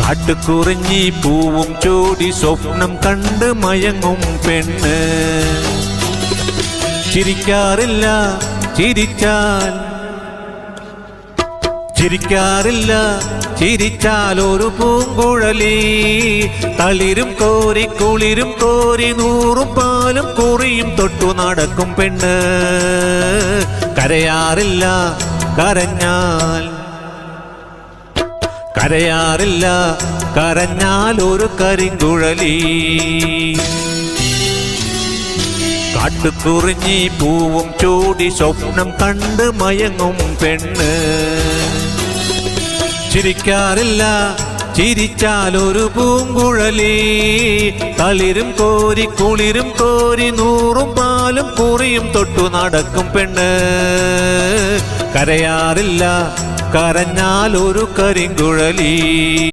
കാട്ടുകുറിഞ്ഞി പൂവും ചൂടി സ്വപ്നം കണ്ട് മയങ്ങും പെണ്ണ്. ചിരിക്കാറില്ല ചിരിച്ചാൽ. ചിരിക്കാറില്ല ചിരിച്ചാൽ ഒരു പൂങ്കുഴലി. തളിരും കോരി കുളിരും കോരി നൂറും പാലും കുറിയും തൊട്ടു നടക്കും പെണ്ണ്. കരയാറില്ല കരഞ്ഞാൽ. കരയാറില്ല കരഞ്ഞാൽ ഒരു കരിങ്കുഴലി. കാട്ടുകുറിഞ്ഞി പൂവും ചൂടി സ്വപ്നം കണ്ട് മയങ്ങും പെണ്ണ്. ചിരിക്കാറില്ല ചിരിച്ചാൽ ഒരു പൂങ്കുഴലി. തളിരും കോരി കുളിരും കോരി നൂറും പാലും കുറിയും തൊട്ടു നടക്കും പെണ്ണ്. കരയാറില്ല കരഞ്ഞാൽ ഒരു കരിങ്കുഴലി.